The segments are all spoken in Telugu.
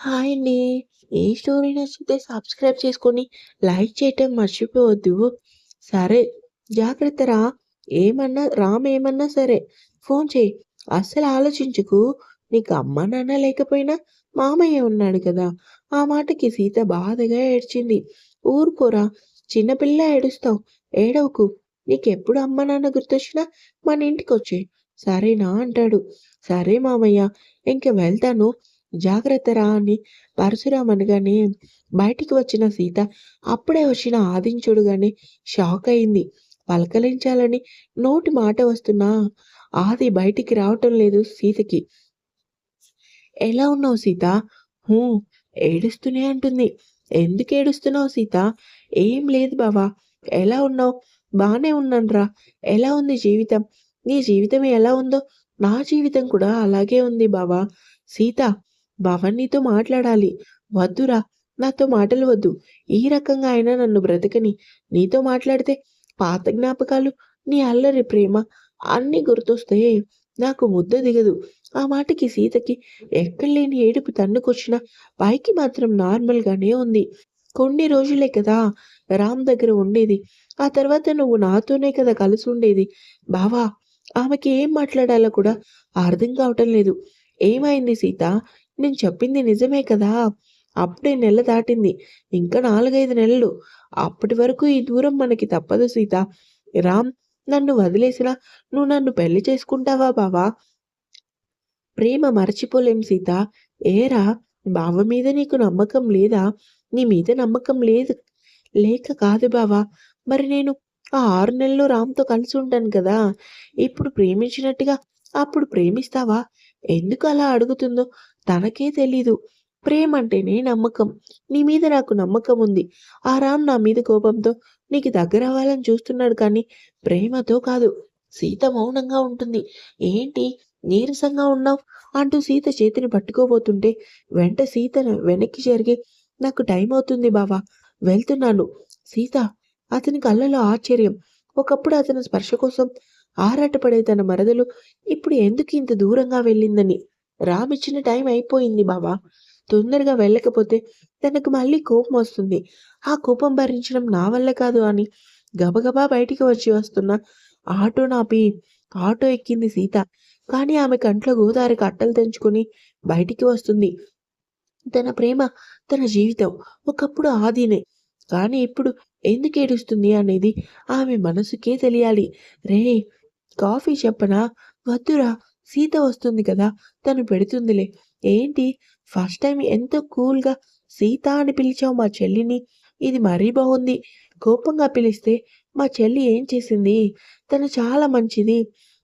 హాయ్ అండి. ఏ స్టోరీ నచ్చితే సబ్స్క్రైబ్ చేసుకొని, లైక్ చేయటం మర్చిపోవద్దు. సరే జాగ్రత్త రా ఏమన్నా రామ్ ఏమన్నా సరే ఫోన్ చేయి అస్సలు ఆలోచించుకు నీకు అమ్మ, నాన్న లేకపోయినా మామయ్య ఉన్నాడు కదా! ఆ మాటకి సీత బాధగా ఏడ్చింది. ఊరుకోరా చిన్నపిల్ల ఏడుస్తావు. ఏడవకు. నీకెప్పుడు అమ్మ, నాన్న గుర్తొచ్చినా మన ఇంటికి వచ్చే సరేనా అంటాడు. సరే మామయ్య ఇంక వెళ్తాను. జాగ్రత్తరా అని పరశురాం అనగానే బయటికి వచ్చిన సీత అప్పుడే వచ్చిన ఆదించుడు గాని షాక్ అయింది. పలకరించాలని నోటి మాట వస్తున్నా ఆది బయటికి రావటం లేదు సీతకి. ఎలా ఉన్నావు సీత? హూ ఏడుస్తూనే అంటుంది. ఎందుకు ఏడుస్తున్నావు సీత? ఏం లేదు బావా. ఎలా ఉన్నావు? బాగానే ఉన్నానురా. ఎలా ఉంది జీవితం? నీ జీవితం ఎలా ఉందో నా జీవితం కూడా అలాగే ఉంది బావా. సీత భవన్ నీతో మాట్లాడాలి. వద్దురా నాతో మాటలు వద్దు. ఈ రకంగా అయినా నన్ను బ్రతకని. నీతో మాట్లాడితే పాత జ్ఞాపకాలు, నీ అల్లరి ప్రేమ అన్నీ గుర్తొస్తే నాకు ముద్ద దిగదు. ఆ మాటకి సీతకి ఎక్కడలేని ఏడుపు తన్నుకొచ్చినా పైకి మాత్రం నార్మల్‌గానే ఉంది. కొన్ని రోజులే కదా రామ్ దగ్గర ఉండేది. ఆ తర్వాత నువ్వు నాతోనే కదా కలిసి ఉండేది బావా ఆమెకి ఏం మాట్లాడాలో కూడా అర్థం కావటం లేదు. ఏమైంది సీత? నేను చెప్పింది నిజమే కదా! అప్పుడే నెల దాటింది. ఇంకా 4, 5 నెలలు. అప్పటి వరకు ఈ దూరం మనకి తప్పదు సీత. రామ్ నన్ను వదిలేసినా నువ్వు నన్ను పెళ్ళి చేసుకుంటావా బావా? ప్రేమ మర్చిపోలేం సీత. ఏరా బావ మీద నీకు నమ్మకం లేదా? నీ మీద నమ్మకం లేదు లేక కాదు బావా. మరి నేను ఆ ఆరు నెలలు రామ్‌తో కలిసి ఉంటాను కదా! ఇప్పుడు ప్రేమించినట్టుగా అప్పుడు ప్రేమిస్తావా? ఎందుకు అలా అడుగుతుందో తనకే తెలీదు. ప్రేమంటేనే నమ్మకం. నీ మీద నాకు నమ్మకం ఉంది. ఆ రామ్ నా మీద కోపంతో నీకు దగ్గర అవ్వాలని చూస్తున్నాడు కానీ ప్రేమతో కాదు. సీత మౌనంగా ఉంటుంది. ఏంటి నీరసంగా ఉన్నావు? అంటూ సీత చేతిని పట్టుకోబోతుంటే వెంట సీత వెనక్కి జరిగి నాకు టైం అవుతుంది బావా. వెళ్తున్నాను. సీత అతని కళ్ళలో ఆశ్చర్యం. ఒకప్పుడు అతని స్పర్శ కోసం ఆరాటపడే తన మరదలు ఇప్పుడు ఎందుకు ఇంత దూరంగా వెళ్ళిందని. రామ్ ఇచ్చిన టైం అయిపోయింది బాబా తొందరగా వెళ్ళకపోతే తనకు మళ్ళీ కోపం వస్తుంది. ఆ కోపం భరించడం నా వల్ల కాదు అని గబగబా బయటికి వచ్చి వస్తున్న ఆటో నాపి ఆటో ఎక్కింది సీత. కానీ ఆమె కంట్లో గోదారి కట్టలు తెంచుకొని బయటికి వస్తుంది. తన ప్రేమ, తన జీవితం ఒకప్పుడు ఆదినే. కానీ ఇప్పుడు ఎందుకేడుస్తుంది అనేది ఆమె మనసుకే తెలియాలి. రే కాఫీ చెప్పనా? వద్దురా సీత వస్తుంది కదా! తను పెడుతుందిలే. ఏంటి ఫస్ట్ టైం ఎంతో కూల్‌గా సీత అని పిలిచావు మా చెల్లిని. ఇది మరీ బాగుంది కోపంగా పిలిస్తే మా చెల్లి ఏం చేసింది? తను చాలా మంచిది.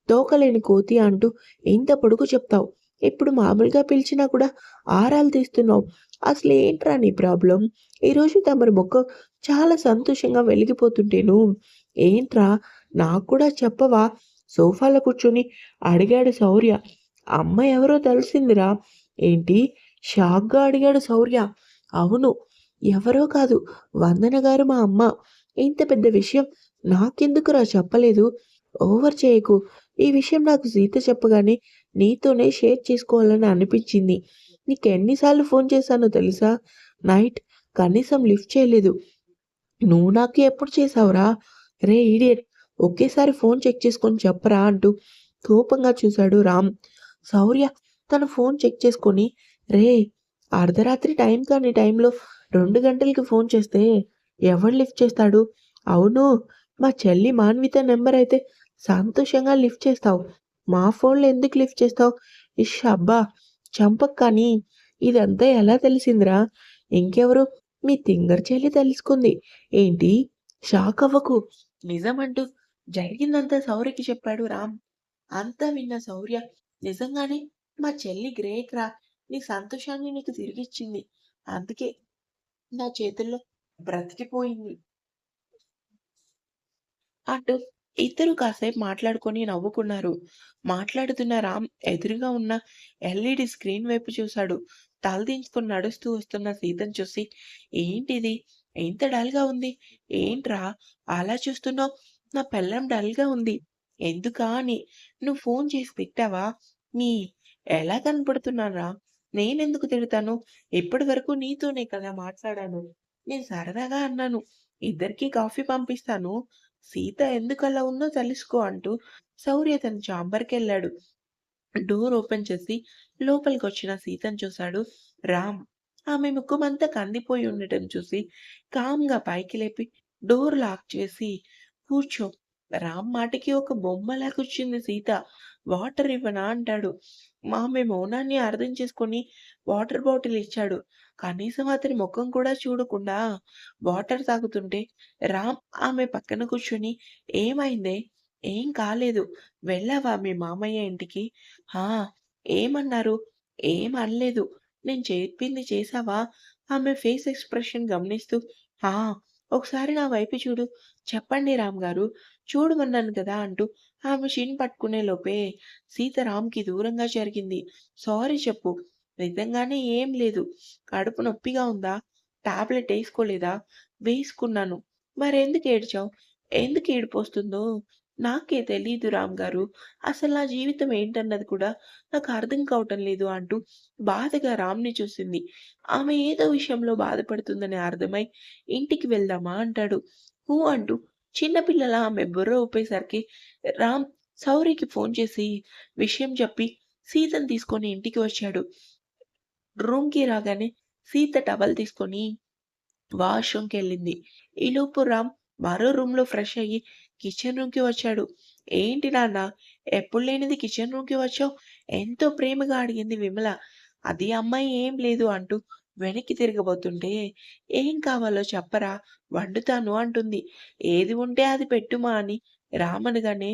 తోకలేని కోతి అంటూ ఇంత పొడుగు చెప్తావు. ఇప్పుడు మామూలుగా పిలిచినా కూడా ఆరాలు తీస్తున్నావు. అసలేంట్రా నీ ప్రాబ్లం ఈరోజు తమరి ముఖం చాలా సంతోషంగా వెలిగిపోతుంటేను ఏంట్రా నాకు కూడా చెప్పవా? సోఫాలో కూర్చొని అడిగాడు శౌర్య. అమ్మ ఎవరో తెలిసిందిరా. ఏంటి? షాక్‌గా అడిగాడు శౌర్య. అవును. ఎవరో కాదు వందన గారు మా అమ్మ. ఇంత పెద్ద విషయం నాకెందుకురా చెప్పలేదు? ఓవర్ చేయకు. ఈ విషయం నాకు సీత చెప్పగానే నీతోనే షేర్ చేసుకోవాలని అనిపించింది. నీకు ఎన్నిసార్లు ఫోన్ చేశానో తెలుసా? నైట్ కనీసం లిఫ్ట్ చేయలేదు. నువ్వు నాకు ఎప్పుడు చేసావురా రే ఇడియట్! ఒకేసారి ఫోన్ చెక్ చేసుకొని చెప్పరా అంటూ కోపంగా చూశాడు రామ్. శౌర్య తన ఫోన్ చెక్ చేసుకొని రే అర్ధరాత్రి టైం కానీ టైంలో రెండు గంటలకి ఫోన్ చేస్తే ఎవడు లిఫ్ట్ చేస్తాడు? అవును మా చెల్లి మాన్విత నెంబర్ అయితే సంతోషంగా లిఫ్ట్ చేస్తావు. మా ఫోన్‌లో ఎందుకు లిఫ్ట్ చేస్తావు? ఇష్ అబ్బా! చంపక్ కానీ ఇదంతా ఎలా తెలిసిందిరా? ఇంకెవరు? మీ తింగర్ చెల్లి తెలుసుకుంది. ఏంటి? షాక్ అవ్వకు. నిజమంటూ జరిగిందంతా శౌర్యకి చెప్పాడు రామ్. అంతా విన్న శౌర్య నిజంగానే మా చెల్లి గ్రేట్ రా! నీ సంతోషాన్ని నీకు తిరిగిచ్చింది. అందుకే నా చేతుల్లో బ్రతికిపోయింది. అంటూ ఇద్దరు కాసేపు మాట్లాడుకొని నవ్వుకున్నారు. మాట్లాడుతున్న రామ్ ఎదురుగా ఉన్న ఎల్ఈడీ స్క్రీన్ వైపు చూశాడు. తలదించుకొని నడుస్తూ వస్తున్న సీతను చూసి ఏంటిది? ఎంత డల్‌గా ఉంది. ఏంట్రా అలా చూస్తున్నావు? నా పెళ్ళం డల్‌గా ఉంది. ఎందుకా అని. నువ్వు ఫోన్ చేసి తిట్టావా? నీ ఎలా కనపడుతున్నానురా? నేనెందుకు తిడతాను? ఇప్పటివరకు నీతోనే కదా మాట్లాడాను. నేను సరదాగా అన్నాను. ఇద్దరికీ కాఫీ పంపిస్తాను. సీత ఎందుకలా ఉందో తెలుసుకో అంటూ శౌర్య తన చాంబర్‌కెళ్ళాడు. డోర్ ఓపెన్ చేసి లోపలికి వచ్చిన సీతను చూశాడు రామ్. ఆమె ముఖమంతా కందిపోయి ఉండటం చూసి కామ్‌గా పైకి లేపి డోర్ లాక్ చేసి కూర్చో. రామ్ మాటకి ఒక బొమ్మలా కూర్చుంది సీత. వాటర్ ఇవ్వనా అంటాడు. మామె మౌనాన్ని అర్థం చేసుకొని వాటర్ బాటిల్ ఇచ్చాడు. కనీసం అతని ముఖం కూడా చూడకుండా వాటర్ తాగుతుంటే రామ్ ఆమె పక్కన కూర్చొని ఏమైందే? ఏం కాలేదు. వెళ్ళావా మీ మామయ్య ఇంటికి? హా ఏమన్నారు? ఏం అనలేదు. నేను చెప్పింది చేశావా? ఆమె ఫేస్ ఎక్స్‌ప్రెషన్ గమనిస్తూ హా ఒకసారి నా వైపు చూడు. చెప్పండి రామ్‌గారు. చూడమన్నాను కదా! అంటూ ఆమె షిన్ పట్టుకునే లోపే సీత రామ్‌కి దూరంగా జరిగింది. సారీ చెప్పు. నిజంగానే ఏం లేదు. కడుపు నొప్పిగా ఉందా? టాబ్లెట్ వేసుకోలేదా వేసుకున్నాను. మరెందుకు ఏడ్చావు? ఎందుకు ఏడిపోస్తుందో నాకే తెలీదు రామ్‌గారు. అసలు నా జీవితం ఏంటన్నది కూడా నాకు అర్థం కావటం లేదు అంటూ బాధగా రామ్‌ని చూసింది. ఆమె ఏదో విషయంలో బాధపడుతుందని అర్థమై ఇంటికి వెళ్దామా అంటాడు. హూ అంటూ చిన్నపిల్లల ఆమె బుర్ర ఊపేసరికి రామ్ సౌరికి ఫోన్ చేసి విషయం చెప్పి సీతను తీసుకొని ఇంటికి వచ్చాడు. రూమ్‌కి రాగానే సీత టవల్ తీసుకొని వాష్‌రూమ్‌కెళ్ళింది. ఈలోపు రామ్ మరో రూమ్‌లో ఫ్రెష్ అయ్యి కిచెన్ రూమ్‌కి వచ్చాడు. ఏంటి నాన్న ఎప్పుడు లేనిది కిచెన్ రూమ్‌కి వచ్చావు? ఎంతో ప్రేమగా అడిగింది విమల. అది అమ్మాయి ఏం లేదు అంటూ వెనక్కి తిరగబోతుంటే ఏం కావాలో చెప్పరా? వండుతాను అంటుంది. ఏది ఉంటే అది పెట్టుమా అని రామనగానే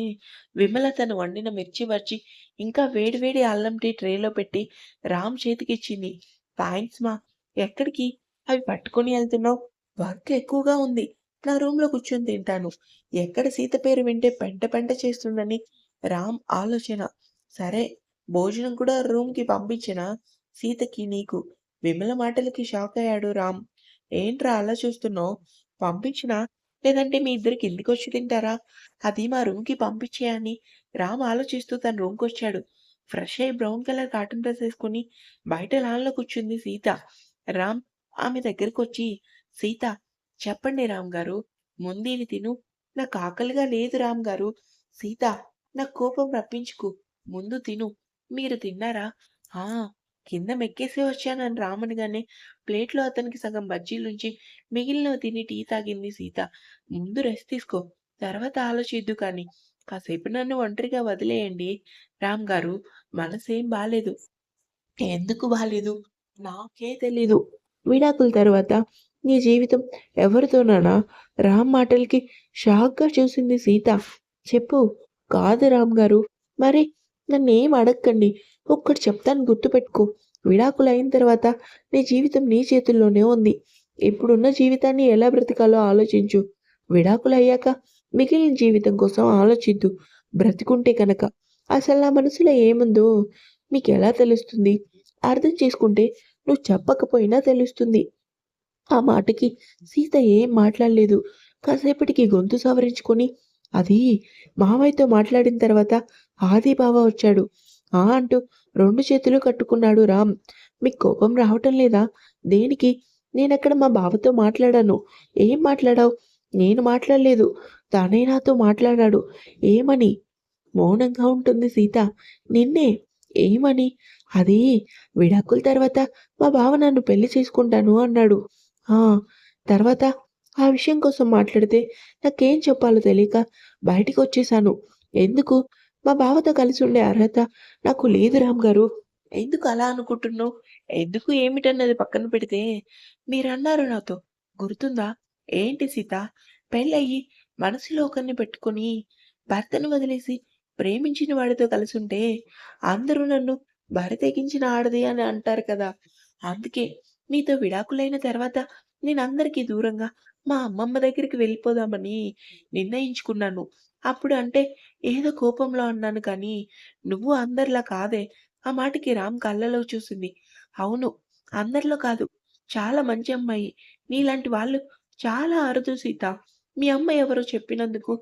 విమల తను వండిన మిర్చి వచ్చి ఇంకా వేడి వేడి అల్లం టీ ట్రేలో పెట్టి రామ్ చేతికిచ్చింది. థ్యాంక్స్ మా. ఎక్కడికి? అవి పట్టుకొని వెళ్తున్నావు వర్క్ ఎక్కువగా ఉంది. నా రూమ్‌లో కూర్చొని తింటాను. ఎక్కడ సీత పేరు వింటే పెంట పెంట చేస్తుందని రామ్ ఆలోచన. సరే భోజనం కూడా రూమ్‌కి పంపించిన సీతకి, నీకు. విమల మాటలకి షాక్ అయ్యాడు రామ్. ఏంట్రా అలా చూస్తున్నావు? పంపించినా లేదంటే మీ ఇద్దరు కిందికొచ్చి తింటారా? అది మా రూమ్‌కి పంపించేయని రామ్ ఆలోచిస్తూ తన రూమ్కి వచ్చాడు ఫ్రెష్ అయ్యి బ్రౌన్ కలర్ కాటన్ డ్రెస్ వేసుకుని బయట లాన్‌లో కూర్చుంది సీత. రామ్ ఆమె దగ్గరకొచ్చి సీత చెప్పండి రామ్‌గారు. ముందేవి తిను. నాకు ఆకలిగా లేదు రామ్‌గారు. సీత నా కోపం రప్పించుకు ముందు తిను. మీరు తిన్నారా? ఆ! కింద మెక్కేసి వచ్చానని రామ్ ప్లేట్‌లో అతనికి సగం బజ్జీలుంచి మిగిలినవి తిని టీ తాగింది సీత. ముందు రెస్ట్ తీసుకో. తర్వాత ఆలోచిద్దు కానీ. కాసేపు నన్ను ఒంటరిగా వదిలేయండి. రామ్ గారు మనసేం బాలేదు. ఎందుకు బాలేదు? నాకే తెలీదు. విడాకుల తర్వాత నీ జీవితం ఎవరితోనానా? రామ్ మాటలకి షాక్‌గా చూసింది సీత. చెప్పు. కాదు రామ్ గారు మరి? నన్నేం అడక్కండి. ఒక్కటి చెప్తాను గుర్తుపెట్టుకో. విడాకులు అయిన తర్వాత నీ జీవితం నీ చేతుల్లోనే ఉంది. ఇప్పుడున్న జీవితాన్ని ఎలా బ్రతకాలో ఆలోచించు. విడాకులు అయ్యాక మిగిలిన జీవితం కోసం ఆలోచిద్దు. బ్రతికుంటే కనుక అసలు నా మనసులో ఏముందో మీకెలా తెలుస్తుంది? అర్థం చేసుకుంటే నువ్వు చెప్పకపోయినా తెలుస్తుంది. ఆ మాటకి సీత ఏం మాట్లాడలేదు. కాసేపటికి గొంతు సవరించుకొని అది మావయ్యతో మాట్లాడిన తర్వాత ఆది బావ వచ్చాడు. ఆ! అంటూ రెండు చేతులు కట్టుకున్నాడు రామ్. మీకు కోపం రావటం లేదా? దేనికి? నేనక్కడ మా బావతో మాట్లాడాను. ఏం మాట్లాడావు? నేను మాట్లాడలేదు. తానే నాతో మాట్లాడాడు. ఏమని? మౌనంగా ఉంటుంది సీత. నిన్నే. ఏమని? అది విడాకుల తర్వాత మా బావ నన్ను పెళ్ళి చేసుకుంటాను అన్నాడు. ఆ! తర్వాత? ఆ విషయం కోసం మాట్లాడితే నాకేం చెప్పాలో తెలియక బయటికి వచ్చేసాను ఎందుకు? మా బావతో కలిసి ఉండే అర్హత నాకు లేదు రామ్ గారు ఎందుకు అలా అనుకుంటున్నావు? ఎందుకు ఏమిటన్నది పక్కన పెడితే మీరన్నారు నాతో గుర్తుందా? ఏంటి సీత? పెళ్ళయ్యి మనసులో ఒకరిని పెట్టుకొని భర్తను వదిలేసి ప్రేమించిన వాడితో కలిసుంటే అందరూ నన్ను బరి ఆడది అని అంటారు కదా! అందుకే నీతో విడాకులైన తర్వాత నేనందరికీ దూరంగా మా అమ్మమ్మ దగ్గరికి వెళ్ళిపోదామని నిర్ణయించుకున్నాను. అప్పుడు అంటే ఏదో కోపంలో అన్నాను కానీ, నువ్వు అందరిలా కాదే. ఆ మాటకి రామ్ కళ్ళలో చూసింది. అవును. అందరిలో కాదు. చాలా మంచి అమ్మాయి. నీలాంటి వాళ్ళు చాలా అరుదు సీత. మీ అమ్మ ఎవరో చెప్పినందుకు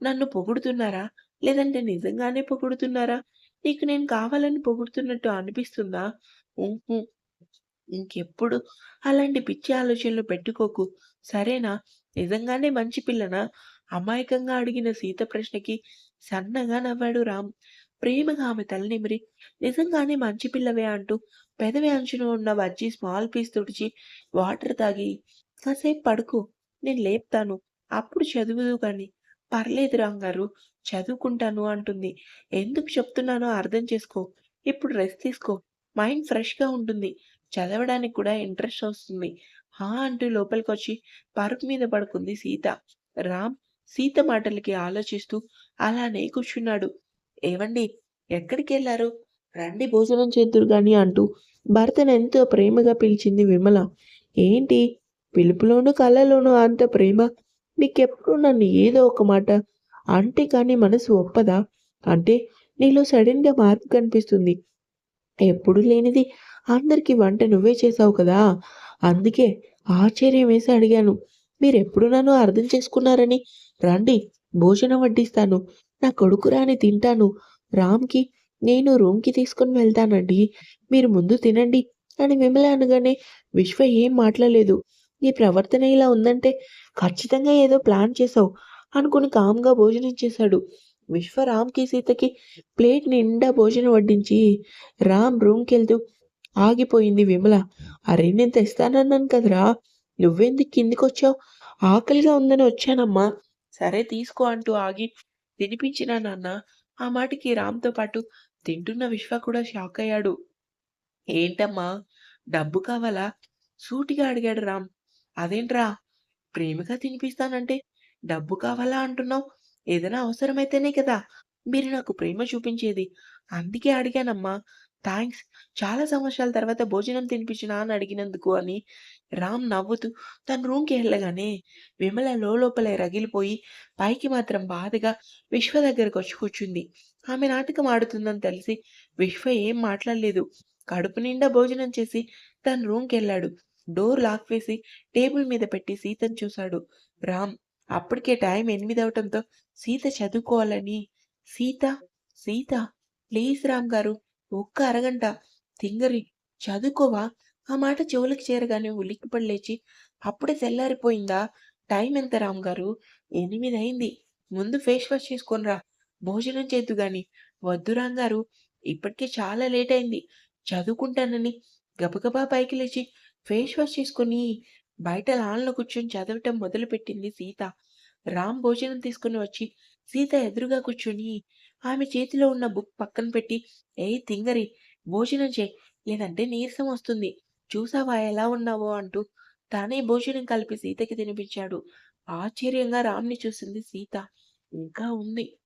నన్ను పొగుడుతున్నారా? లేదంటే నిజంగానే పొగుడుతున్నారా? నీకు నేను కావాలని పొగుడుతున్నట్టు అనిపిస్తుందా? ఇంకెప్పుడు అలాంటి పిచ్చి ఆలోచనలు పెట్టుకోకు. సరేనా? నిజంగానే మంచి పిల్లనా? అమాయకంగా అడిగిన సీత ప్రశ్నకి సన్నగా నవ్వాడు రామ్. ప్రేమగా ఆమె తలనిమిరి నిజంగానే మంచి పిల్లవే అంటూ పెదవి అంచున ఉన్న వచ్చి స్మాల్ పీస్ తుడిచి వాటర్ తాగి కాసేపు పడుకో. నేను లేపుతాను. అప్పుడు చదువుదు కానీ పర్లేదు రాంగారు. చదువుకుంటాను అంటుంది. ఎందుకు చెప్తున్నానో అర్థం చేసుకో. ఇప్పుడు రెస్ట్ తీసుకో. మైండ్ ఫ్రెష్‌గా ఉంటుంది. చదవడానికి కూడా ఇంట్రెస్ట్ వస్తుంది. హా! అంటూ లోపలికి వచ్చి పరుపు మీద పడుకుంది సీత. రామ్ సీత మాటలకి ఆలోచిస్తూ అలానే కూర్చున్నాడు. ఏవండీ ఎక్కడికెళ్ళారు? రండి భోజనం చేద్దురు గాని అంటూ భర్తను ఎంతో ప్రేమగా పిలిచింది విమల. ఏంటి పిలుపులోనూ, కళ్ళలోనూ అంత ప్రేమ? నీకెప్పుడు నన్ను ఏదో ఒక మాట అంటే కానీ మనసు ఒప్పదా? అంటే నీలో సడన్గా మార్పు కనిపిస్తుంది. ఎప్పుడు లేనిది అందరికీ వంట నువ్వే చేసావు కదా! అందుకే ఆశ్చర్యం వేసి అడిగాను. మీరెప్పుడు నన్ను అర్థం చేసుకున్నారని? రండి భోజనం వడ్డిస్తాను. నా కొడుకు రాని తింటాను. రామ్‌కి నేను రూమ్‌కి తీసుకొని వెళ్తానండి. మీరు ముందు తినండి అని విమల అనగానే విశ్వ ఏం మాట్లాడలేదు. నీ ప్రవర్తన ఇలా ఉందంటే ఖచ్చితంగా ఏదో ప్లాన్ చేసావు అనుకుని కామ్‌గా భోజనం చేశాడు. విశ్వ రామ్‌కి, సీతకి ప్లేట్ నిండా భోజనం వడ్డించి రామ్ రూమ్కి వెళ్తూ ఆగిపోయింది విమల. అరే నేను తెస్తానన్నాను కదరా! నువ్వెందుకు కిందికి వచ్చావు ఆకలిగా ఉందని వచ్చానమ్మా. సరే తీసుకో అంటూ ఆగి తినిపించినా నాన్న. ఆ మాటకి రామ్‌తో పాటు తింటున్న విశ్వ కూడా షాక్ అయ్యాడు ఏంటమ్మా? డబ్బు కావాలా? సూటిగా అడిగాడు రామ్. అదేంట్రా? ప్రేమగా తినిపిస్తానంటే డబ్బు కావాలా అంటున్నావు? ఏదైనా అవసరమైతేనే కదా మీరు నాకు ప్రేమ చూపించేది. అందుకే అడిగానమ్మా. థ్యాంక్స్ చాలా సంవత్సరాల తర్వాత భోజనం తినిపించినా అని అడిగినందుకు అని రామ్ నవ్వుతూ తన రూమ్‌కి వెళ్ళగానే విమల లోలోపలే రగిలిపోయి పైకి మాత్రం బాధగా విశ్వ దగ్గరకొచ్చి కూర్చుంది. ఆమె నాటకం ఆడుతుందని తెలిసి విశ్వ ఏం మాట్లాడలేదు. కడుపు నిండా భోజనం చేసి తన రూమ్కి వెళ్ళాడు డోర్ లాక్ వేసి టేబుల్ మీద పెట్టి సీతను చూశాడు. రామ్ అప్పటికే టైం ఎనిమిది అవటంతో సీత చదువుకోవాలని సీత, సీత ప్లీజ్ రామ్ గారు ఒక్క అరగంట తింగరి చదువుకోవా? ఆ మాట చెవులకు చేరగానే ఉలిక్కిపడి లేచి అప్పుడే తెల్లారిపోయిందా? టైం ఎంత రామ్ గారు? ఎనిమిది అయింది. ముందు ఫేస్ వాష్ చేసుకొనిరా భోజనం చేద్దు గాని. వద్దు రాంగారు. ఇప్పటికే చాలా లేట్ అయింది. చదువుకుంటానని గబగబా పైకి లేచి ఫేస్ వాష్ చేసుకొని బయట లాన్‌లో కూర్చొని చదవటం మొదలుపెట్టింది సీత. రామ్ భోజనం తీసుకొని వచ్చి సీత ఎదురుగా కూర్చొని ఆమె చేతిలో ఉన్న బుక్ పక్కన పెట్టి ఏ తింగరి భోజనం చే లేదంటే నీరసం వస్తుంది. చూసావా ఎలా ఉన్నావో అంటూ తానే భోజనం కలిపి సీతకి తినిపించాడు. ఆశ్చర్యంగా రామ్‌ని చూసింది సీత. ఇంకా ఉంది.